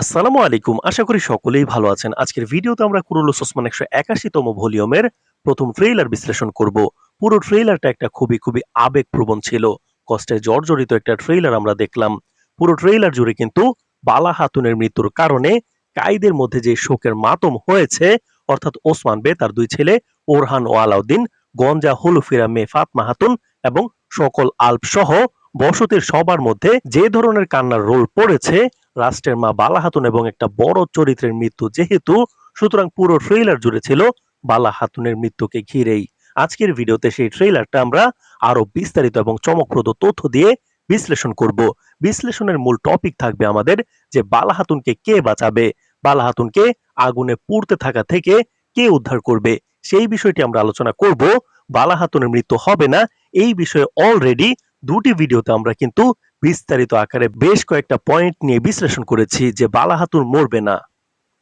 আসসালামু আলাইকুম। আশা করি সকলেই ভালো আছেন। আজকের ভিডিওতে আমরা কুরুলুস ওসমান একশো একাশিতম ভলিউমের প্রথম ট্রেইলার বিশ্লেষণ করব। পুরো ট্রেইলারটা একটা খুবই খুবই আবেগপ্রবণ ছিল। কষ্টে জর্জরিত একটা ট্রেইলার আমরা দেখলাম। পুরো ট্রেইলার জুড়ে কিন্তু বালা হাতুনের মৃত্যুর কারণে কাইদের মধ্যে যে শোকের মাতম হয়েছে, অর্থাৎ ওসমান বে, তার দুই ছেলে, ওরহান ও আলাউদ্দিন, গঞ্জা, হলুফিরা, মে, ফাতমা হাতুন এবং সকল আল্প সহ বসতির সবার মধ্যে যে ধরনের কান্নার রোল পড়েছে রাষ্ট্রের মা বালা হাতুন এবং একটা বড় চরিত্রের মৃত্যু যেহেতু, সুতরাং পুরো ট্রেইলার জুড়ে ছিল বালা হাতুনের মৃত্যুকে ঘিরেই। আজকের ভিডিওতে সেই ট্রেইলারটা আমরা আরও বিস্তারিত এবং চমকপ্রদ তথ্য দিয়ে বিশ্লেষণ করব। বিশ্লেষণের মূল টপিক থাকবে আমাদের যে বালা হাতুনকে কে বাঁচাবে? বালা হাতুনকে আগুনে পুড়তে থাকা থেকে কে উদ্ধার করবে? সেই বিষয়টি আমরা আলোচনা করব বালা হাতুনের মৃত্যু হবে না, এই বিষয়ে অলরেডি দুটি ভিডিওতে আমরা কিন্তু বিস্তারিত আকারে বেশ কয়েকটা পয়েন্ট নিয়ে বিশ্লেষণ করেছি যে বালা হাতুন মরবে না।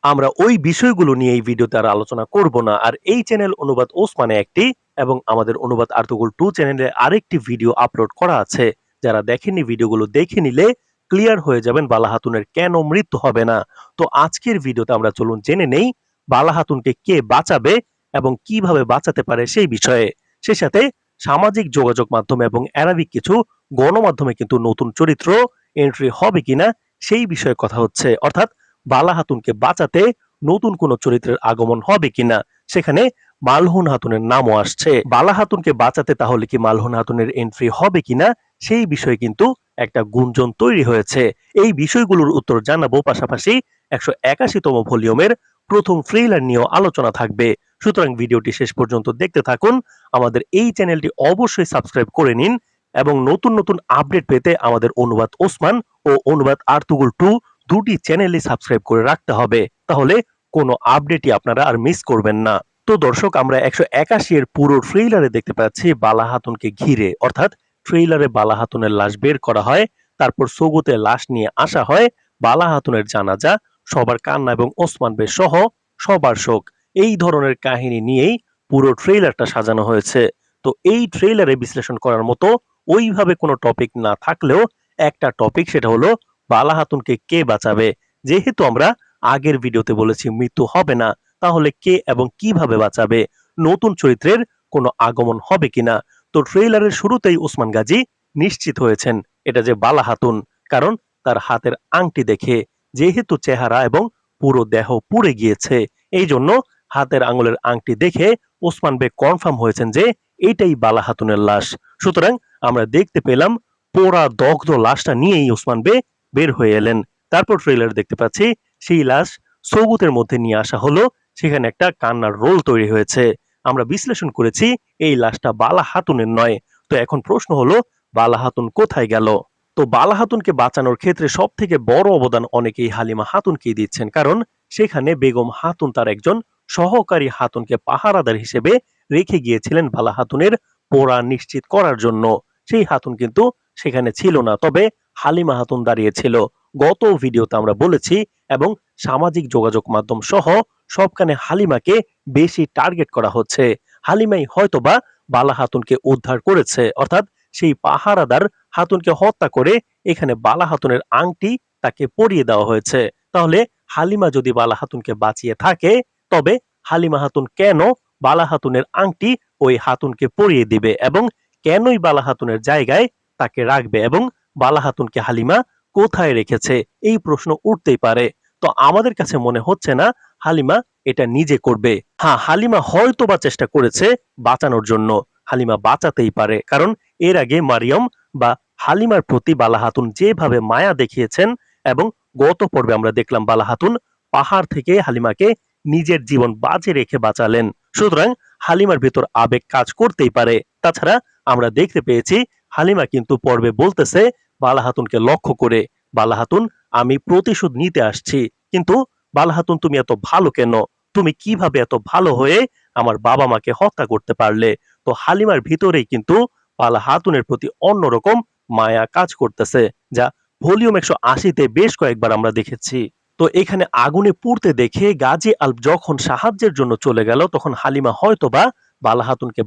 আমরা ওই বিষয়গুলো নিয়ে এই ভিডিওতে আর আলোচনা করব না। আর এই চ্যানেল অনুবাদ ওসমানে একটি এবং আমাদের অনুবাদ আর্তুগুল টু চ্যানেলে আরেকটি ভিডিও আপলোড করা আছে। যারা দেখেননি ভিডিওগুলো দেখে নিলে ক্লিয়ার হয়ে যাবেন বালা হাতুনের কেন মৃত্যু হবে না। তো আজকের ভিডিওতে আমরা চলুন জেনে নেই বালা হাতুনকে কে বাঁচাবে এবং কীভাবে বাঁচাতে পারে সেই বিষয়ে। সে সাথে সামাজিক যোগাযোগ মাধ্যম এবং অ্যারাবিক কিছু গণমাধ্যমে কিন্তু নতুন চরিত্র এন্ট্রি হবে কিনা সেই বিষয়ে কথা হচ্ছে। অর্থাৎ বালা হাতুনকে বাঁচাতে নতুন কোন চরিত্রের আগমন হবে কিনা সেখানে মালহুন হাতুনের নামও আসছে। বালা হাতুনকে বাঁচাতে তাহলে কি মালহুন হাতুনের এন্ট্রি হবে কিনা সেই বিষয়ে কিন্তু একটা গুঞ্জন তৈরি হয়েছে। এই বিষয়গুলোর উত্তর জানাব পাশাপাশি একশো একাশিতম ভলিউমের প্রথম ট্রেইলার নিয়েও আলোচনা থাকবে। সুতরাং ভিডিওটি শেষ পর্যন্ত দেখতে থাকুন। আমাদের এই চ্যানেলটি অবশ্যই সাবস্ক্রাইব করে নিন। এবং নতুন নতুন আপডেট পেতে আমাদের অনুবাদ ওসমান ও অনুবাদ আর্তুগুল টু দুটি চ্যানেলই সাবস্ক্রাইব করে রাখতে হবে। তাহলে কোনো আপডেটই আপনারা আর মিস করবেন না। তো দর্শক, আমরা একশো একাশি এর পুরো ট্রেইলারে দেখতে পাচ্ছি বালা হাতুনকে ঘিরে। অর্থাৎ ট্রেইলারে বালা হাতুনের লাশ বের করা হয়, তারপর সৌগতে লাশ নিয়ে আসা হয় বালা হাতুনের জানাজা, সবার কান্না এবং ওসমান বে সহ সবার শোক। এই ধরনের কাহিনী নিয়েই পুরো ট্রেইলারটা সাজানো হয়েছে। তো এই ট্রেইলারে বিশ্লেষণ করার মতো ওইভাবে কোনো টপিক না থাকলেও একটা টপিক সেটা হলো বালা হাতুনকে কে বাঁচাবে? যেহেতু আমরা আগের ভিডিওতে বলেছি মৃত্যু হবে না, তাহলে কে এবং কীভাবে বাঁচাবে? নতুন চরিত্রের কোনো আগমন হবে কিনা? তো ট্রেইলারের শুরুতেই ওসমান গাজী নিশ্চিত হয়েছেন, এটা যে বালা হাতুন কারণ তার হাতের আংটি দেখে যেহেতু চেহারা এবং পুরো দেহ পুড়ে গিয়েছে, এই জন্য হাতের আঙুলের আংটি দেখে ওসমান বে কনফার্ম হয়েছেন যে এইটাই বালা হাতুনের লাশ। সুতরাং আমরা দেখতে পেলাম পোড়া দগ্ধ লাশটা নিয়েই ওসমান বে বের হয়ে এলেন। তারপর ট্রেলার দেখতে পাচ্ছি, সেই লাশ সৌগুতের মধ্যে নিয়ে আসা হলো, সেখানে একটা কান্নার রোল তৈরি হয়েছে। আমরা বিশ্লেষণ করেছি, এই লাশটা বালা হাতুনের নয়। তো এখন প্রশ্ন হলো বালা হাতুন কোথায় গেল? তো বালা হাতুনকে বাঁচানোর ক্ষেত্রে সব থেকে বড় অবদান অনেকেই হালিমা হাতুনকেই দিচ্ছেন। কারণ সেখানে বেগম হাতুন তার একজন সহকারী হাতুনকে পাহারাদার হিসেবে রেখে গিয়েছিলেন বালা হাতুনের পোড়া নিশ্চিত করার জন্য। সেই হাতুন কিন্তু সেখানে ছিল না। তবে হালিমা হাতুন দাঁড়িয়েছিল। গত ভিডিওতে আমরা বলেছি এবং সামাজিক যোগাযোগ মাধ্যম সহ সবখানে হালিমাকে বেশি টার্গেট করা হচ্ছে। হালিমাই হয়তোবা বালা হাতুনকে উদ্ধার করেছে। অর্থাৎ সেই পাহারাদার হাতুনকে হত্যা করে এখানে বালা হাতুনের আংটি তাকে পরিয়ে দেওয়া হয়েছে। তাহলে হালিমা যদি বালা হাতুনকে বাঁচিয়ে থাকে, তবে হালিমা হাতুন কেন বালা হাতুনের আংটি ওই হাতুনকে পরিয়ে দিবে এবং কেনই বালা হাতুনের জায়গায় তাকে রাখবে এবং বালা হাতুনকে হালিমা কোথায় রেখেছে? এই প্রশ্ন উঠতেই পারে। তো আমাদের কাছে মনে হচ্ছে না হালিমা এটা নিজে করবে। হ্যাঁ হালিমা হয়তো বা চেষ্টা করেছে বাঁচানোর জন্য। হালিমা বাঁচাতেই পারে। কারণ এর আগে মারিয়ম বা হালিমার প্রতি বালা হাতুন যেভাবে মায়া দেখিয়েছেন এবং গত পর্বে আমরা দেখলাম বালা হাতুন পাহাড় থেকে হালিমাকে নিজের জীবন বাজে রেখে বাঁচালেন। সুতরাং হালিমার ভেতর আবেগ কাজ করতেই পারে। তাছাড়া আমরা দেখতে পেয়েছি, হালিমা কিন্তু পর্বে বলতেছে বালা হাতুনকে লক্ষ্য করে বালা হাতুন আমি প্রতিশোধ নিতে আসছি। কিন্তু বালা হাতুন তুমি এত ভালো কেন? তুমি কীভাবে এত ভালো হয়ে আমার বাবা মাকে হত্যা করতে পারলে? তো হালিমার ভিতরেই কিন্তু বালা হাতুনের প্রতি অন্যরকম মায়া কাজ করতেছে, যা ভলিউম একশো আশিতে বেশ কয়েকবার আমরা দেখেছি। তো এখানে আগুনে পুড়তে দেখে গাজী আলব যখন সাহায্যের জন্য চলে গেল, তখন হালিমা হয়তোবা বালা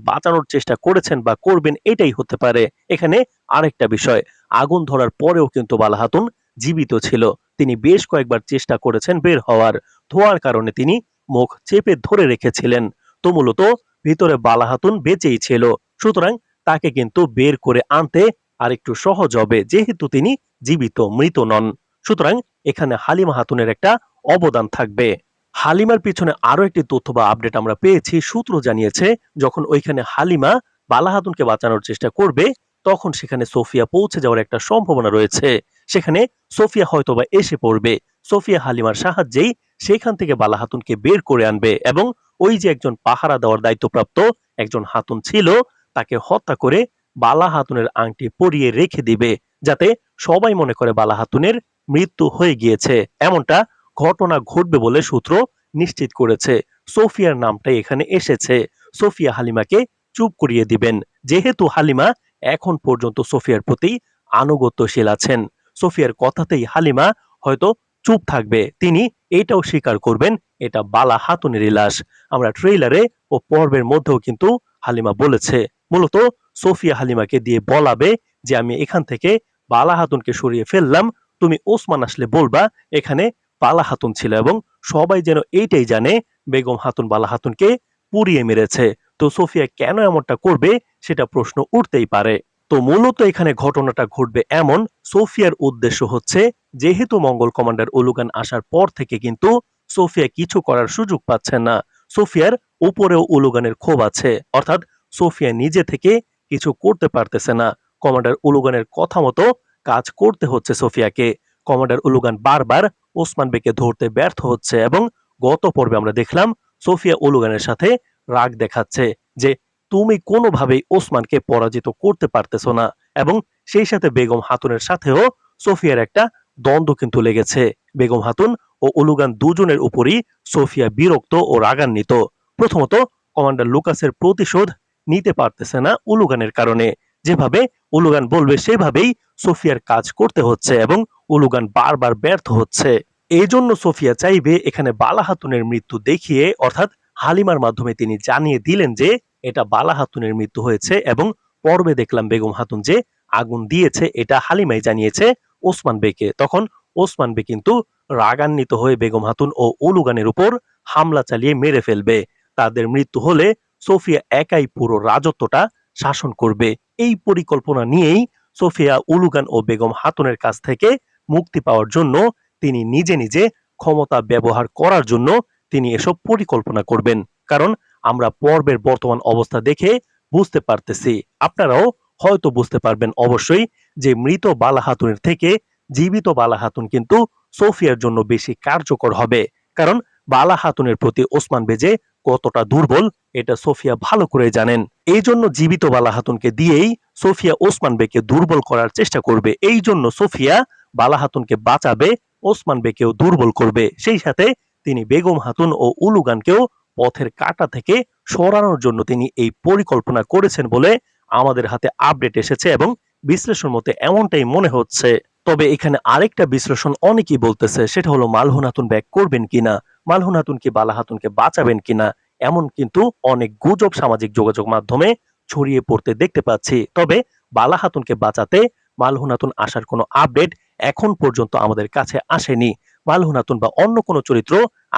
বাঁচানোর চেষ্টা করেছেন বা করবেন, এটাই হতে পারে। এখানে আরেকটা বিষয়, আগুন ধরার পরেও কিন্তু বালা হাতুন জীবিত ছিল। তিনি বেশ কয়েকবার চেষ্টা করেছেন বের হওয়ার। ধোয়ার কারণে তিনি মুখ চেপে ধরে রেখেছিলেন। তো মূলত ভিতরে বালাহাতুন বেঁচেই ছিল। সুতরাং তাকে কিন্তু বের করে আনতে আর একটু সহজ হবে, যেহেতু তিনি জীবিত, মৃত নন। সুতরাং এখানে হালিমা হাতুনের একটা অবদান থাকবে। হালিমার পিছনে আরও একটি তথ্য বা আপডেট আমরা পেয়েছি। সূত্র জানিয়েছে, যখন ওইখানে হালিমা বালা হাতুনকে বাঁচানোর চেষ্টা করবে, তখন সেখানে সোফিয়া পৌঁছে যাওয়ার একটা সম্ভাবনা রয়েছে। সেখানে সোফিয়া হয়তোবা এসে পড়বে। সোফিয়া হালিমার সাহায্যেই সেখান থেকে বালা হাতুনকে বের করে আনবে এবং ওই যে একজন পাহারা দেওয়ার দায়িত্বপ্রাপ্ত একজন হাতুন ছিল, তাকে হত্যা করে বালা হাতুনের আংটি পরিয়ে রেখে দিবে, যাতে সবাই মনে করে বালা হাতুনের মৃত্যু হয়ে গিয়েছে। এমনটা ঘটনা ঘটবে বলে সূত্র নিশ্চিত করেছে। সোফিয়ার নামটা এখানে এসেছে। সোফিয়া হালিমাকে চুপ করিয়ে দিবেন। যেহেতু হালিমা এখন পর্যন্ত সোফিয়ার প্রতি আনুগত্যশীল আছেন। সোফিয়ার কথাতেই হালিমা হয়তো চুপ থাকবে। তিনি এটাও স্বীকার করবেন, এটা বালা হাতুনের লাশ আমরা ট্রেইলারে ও পর্বের মধ্যেও কিন্তু হালিমা বলেছে। মূলত সোফিয়া হালিমাকে দিয়ে বলাবে যে, আমি এখান থেকে বালা হাতুনকে সরিয়ে ফেললাম তুমি ওসমান আসলে বলবা, এখানে বালা হাতুন ছিল এবং সবাই যেন এইটাই জানে, বেগম হাতুন বালা হাতুনকে পুড়িয়ে মেরেছে। তো সোফিয়া কেন এমনটা করবে সেটা প্রশ্ন উঠতেই পারে। তো মূলত এখানে ঘটনাটা ঘটবে এমন, সোফিয়ার উদ্দেশ্য হচ্ছে, যেহেতু মঙ্গল কমান্ডার উলুগান আসার পর থেকে কিন্তু সোফিয়া কিছু করার সুযোগ পাচ্ছে না। সোফিয়ার উপরেও উলুগানের ক্ষোভ আছে, অর্থাৎ সোফিয়া নিজে থেকে কিছু করতে পারতেছে না। কমান্ডার উলুগানের কথা মতো কাজ করতে হচ্ছে সোফিয়াকে। কমান্ডার উলুগান বারবার ওসমান বেকে ধরতে ব্যর্থ হচ্ছে এবং গত পর্বে আমরা দেখলাম সোফিয়া উলুগানের সাথে রাগ দেখাচ্ছে যে তুমি কোনোভাবেই ওসমানকে পরাজিত করতে পারতেছো না এবং সেই সাথে বেগম হাতুনের সাথেও সোফিয়ার একটা দ্বন্দ্ব কিন্তু লেগেছে। বেগম হাতুন ও উলুগান দুজনের উপরই সোফিয়া বিরক্ত ও রাগান্বিত। প্রথমত কমান্ডার লুকাসের প্রতিশোধ নিতে পারতেছে না উলুগানের কারণে। যেভাবে উলুগান বলবে, সেভাবেই সোফিয়ার কাজ করতে হচ্ছে এবং উলুগান বারবার ব্যর্থ হচ্ছে। এই জন্য সোফিয়া চাইবে এখানে বালা হাতুনের মৃত্যু দেখিয়ে, অর্থাৎ হালিমার মাধ্যমে তিনি জানিয়ে দিলেন যে, এটা বালা হাতুনের মৃত্যু হয়েছে এবং পর্বে দেখলাম বেগম হাতুন যে আগুন দিয়েছে, এটা হালিমাই জানিয়েছে ওসমান বেকে তখন ওসমান বে কিন্তু রাগান্বিত হয়ে বেগম হাতুন ও উলুগানের উপর হামলা চালিয়ে মেরে ফেলবে। তাদের মৃত্যু হলে সোফিয়া একাই পুরো রাজত্বটা শাসন করবে। এই পরিকল্পনা নিয়েই সোফিয়া, উলুগান ও বেগম হাতুনের কাছ থেকে মুক্তি পাওয়ার জন্য তিনি নিজে নিজে ক্ষমতা ব্যবহার করার জন্য তিনি এসব পরিকল্পনা করবেন। কারণ আমরা পর্বের বর্তমান অবস্থা দেখে বুঝতে পারতেছি। আপনারাও হয়তো বুঝতে পারবেন অবশ্যই যে মৃত বালা হাতুনের থেকে জীবিত বালা হাতুন কিন্তু সোফিয়ার জন্য বেশি কার্যকর হবে। কারণ বালা হাতুনের প্রতি ওসমান বেজে কতটা দুর্বল, এটা সোফিয়া ভালো করে জানেন। এই জন্য জীবিত বালা হাতুনকে দিয়েই সোফিয়া ওসমান বেকে দুর্বল করার চেষ্টা করবে। এই জন্য সোফিয়া বালা হাতুনকে বাঁচাবে, ওসমান বেকেও দুর্বল করবে। সেই সাথে তিনি বেগম হাতুন ও উলুগানকেও পথের কাটা থেকে সরানোর জন্য তিনি এই পরিকল্পনা করেছেন বলে আমাদের হাতে আপডেট এসেছে এবং বিশ্লেষণ মতে এমনটাই মনে হচ্ছে। তবে এখানে আরেকটা বিশ্লেষণ অনেকেই বলতেছে, সেটা হলো মালহুন হাতুন ব্যাক করবেন কিনা মালহুন হাতুন কি বালা হাতুনকে বাঁচাবেন কিনা, এমন কিন্তু অনেক গুজব সামাজিক যোগাযোগ মাধ্যমে ছড়িয়ে পড়তে দেখতে পাচ্ছি। তবে বালা হাতুনকে বাঁচাতে মালহুন হাতুন আসার কোনো আপডেট এখন পর্যন্ত আমাদের কাছে আসেনি। মালহুন হাতুন বা অন্য কোনো চরিত্র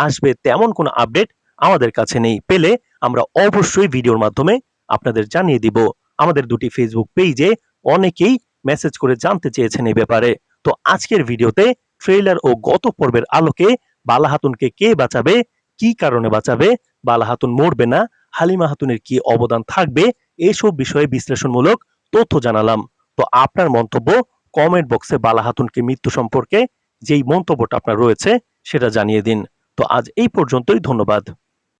আসবে তেমন কোনো আপডেট আমাদের কাছে নেই। পেলে আমরা অবশ্যই ভিডিওর মাধ্যমে আপনাদের জানিয়ে দিব। আমাদের দুটি ফেসবুক পেজে অনেকেই মেসেজ করে জানতে চেয়েছেন এই ব্যাপারে। তো আজকের ভিডিওতে ট্রেইলার ও গত পর্বের আলোকে বালা হাতুনকে কে বাঁচাবে, কি কারণে বাঁচাবে বালা হাতুন মরবে না, হালিমা হাতুনের কি অবদান থাকবে, এসব বিষয়ে বিশ্লেষণমূলক তথ্য জানালাম। তো আপনার মন্তব্য কমেন্ট বক্সে বালা হাতুনকে মৃত্যু সম্পর্কে যেই মন্তব্যটা আপনার রয়েছে সেটা জানিয়ে দিন। তো আজ এই পর্যন্তই, ধন্যবাদ।